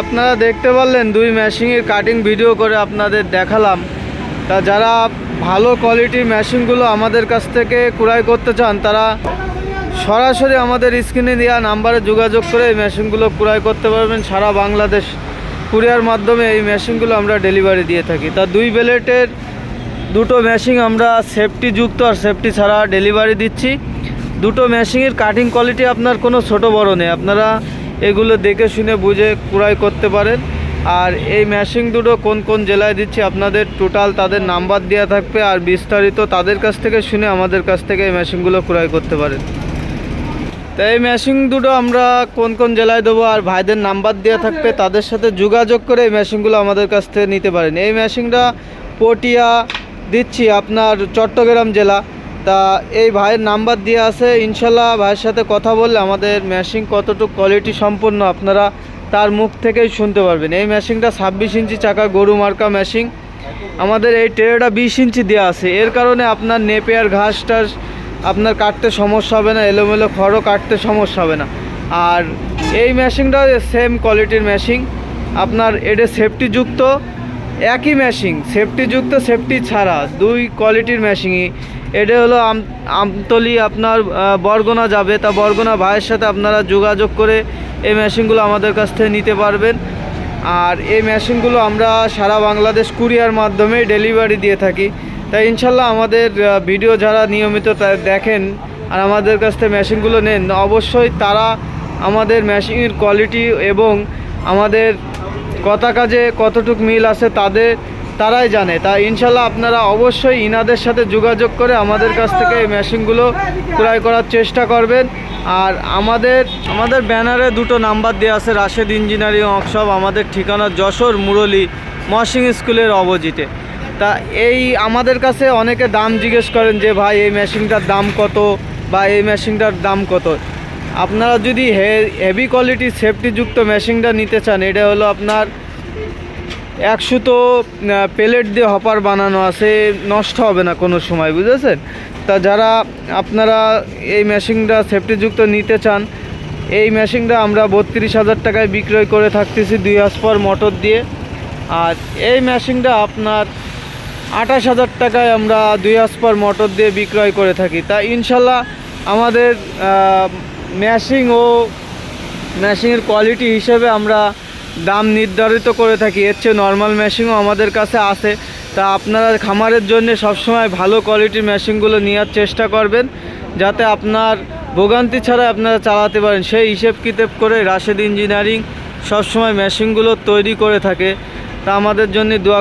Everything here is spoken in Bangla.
আপনারা দেখতে পারলেন দুই মেশিনের কাটিং ভিডিও করে আপনাদের দেখালাম। তা যারা ভালো কোয়ালিটির মেশিনগুলো আমাদের কাছ থেকে ক্রয় করতে চান, তারা সরাসরি আমাদের স্ক্রিনে দেওয়া নাম্বারে যোগাযোগ করে এই মেশিনগুলো ক্রয় করতে পারবেন। সারা বাংলাদেশ কুরিয়ার মাধ্যমে এই মেশিনগুলো আমরা ডেলিভারি দিয়ে থাকি। তা দুই বেলেটের দুটো মেশিন আমরা সেফটি যুক্ত আর সেফটি ছাড়া ডেলিভারি দিচ্ছি। দুটো মেশিনের কাটিং কোয়ালিটি আপনার কোনো ছোট বড় নেই। আপনারা এগুলো দেখে শুনে বুঝে ক্রয় করতে পারেন। আর এই মেশিন দুটো কোন কোন জেলায় দিচ্ছি আপনাদের টোটাল তাদের নাম্বার দেওয়া থাকবে আর বিস্তারিত তাদের কাছ থেকে শুনে আমাদের কাছ থেকে এই মেশিনগুলো ক্রয় করতে পারেন। তো এই মেশিন দুটো আমরা কোন কোন জেলায় দেবো আর ভাইদের নাম্বার দেওয়া থাকবে, তাদের সাথে যোগাযোগ করে এই মেশিনগুলো আমাদের কাছ থেকে নিতে পারেন। এই মেশিনটা পটিয়া দিচ্ছি আপনার চট্টগ্রাম জেলা। তা এই ভাইয়ের নাম্বার দিয়ে আছে, ইনশাল্লাহ ভাইয়ের সাথে কথা বললে আমাদের মেশিন কতটুকু কোয়ালিটি সম্পন্ন আপনারা তার মুখ থেকেই শুনতে পারবেন। এই মেশিনটা ছাব্বিশ ইঞ্চি চাকা গরু মার্কা মেশিন আমাদের এই ট্রেটা বিশ ইঞ্চি দেওয়া আছে। এর কারণে আপনার নেপিয়ার ঘাস টাস আপনার কাটতে সমস্যা হবে না, এলোমেলো খড়ও কাটতে সমস্যা হবে না। আর এই মেশিনটা সেম কোয়ালিটির মেশিন আপনার এটা সেফটিযুক্ত একই মেশিন সেফটিযুক্ত সেফটি ছাড়া, দুই কোয়ালিটির মেশিনই এটা হলো আম, আমতলি আপনার বরগুনা যাবে। তা বরগুনা ভাইয়ের সাথে আপনারা যোগাযোগ করে এই মেশিনগুলো আমাদের কাছ থেকে নিতে পারবেন। আর এই মেশিনগুলো আমরা সারা বাংলাদেশ কুরিয়ার মাধ্যমে ডেলিভারি দিয়ে থাকি। তাই ইনশাল্লাহ আমাদের ভিডিও যারা নিয়মিত দেখেন আর আমাদের কাছ থেকে মেশিনগুলো নেন, অবশ্যই তারা আমাদের মেশিনের কোয়ালিটি এবং আমাদের কথা কাজে কতটুক মিল আছে তাদের, তারাই জানে। তা ইনশাল্লাহ আপনারা অবশ্যই ইনাদের সাথে যোগাযোগ করে আমাদের কাছ থেকে এই মেশিনগুলো ক্রয় করার চেষ্টা করবেন। আর আমাদের আমাদের ব্যানারে দুটো নাম্বার দেওয়া আছে, রাশেদ ইঞ্জিনিয়ারিং ওয়ার্কশপ, আমাদের ঠিকানা যশোর মুরলী মহসিং স্কুলের অপোজিটে। তা এই আমাদের কাছে অনেকে দাম জিজ্ঞেস করেন যে, ভাই, এই মেশিনটার দাম কত বা এই মেশিনটার দাম কত? আপনারা যদি হে হেভি কোয়ালিটি সেফটিযুক্ত মেশিনটা নিতে চান, এটা হলো আপনার একশো তো প্লেট দিয়ে হপার বানানো আছে, নষ্ট হবে না কোনো সময়, বুঝেছেন? তা যারা আপনারা এই মেশিনটা সেফটিযুক্ত নিতে চান, এই মেশিনটা আমরা বত্রিশ হাজার টাকায় বিক্রয় করে থাকতেছি দুই হাসপার মোটর দিয়ে। আর এই মেশিনটা আপনার আঠাশ হাজার টাকায় আমরা দুই হাসপার মোটর দিয়ে বিক্রয় করে থাকি। তা ইনশাল্লাহ আমাদের ম্যাশিং ও ম্যাশিংয়ের কোয়ালিটি হিসেবে আমরা দাম নির্ধারিত করে থাকি। এর চেয়ে নর্মাল মেশিনও আমাদের কাছে আছে। তা আপনারা খামারের জন্য সবসময় ভালো কোয়ালিটির মেশিনগুলো নেওয়ার চেষ্টা করবেন, যাতে আপনার ভোগান্তি ছাড়া আপনারা চালাতে পারেন। সেই হিসেব কিতেব করে রাশেদ ইঞ্জিনিয়ারিং সবসময় মেশিনগুলো তৈরি করে থাকে। তা আমাদের জন্য দোয়া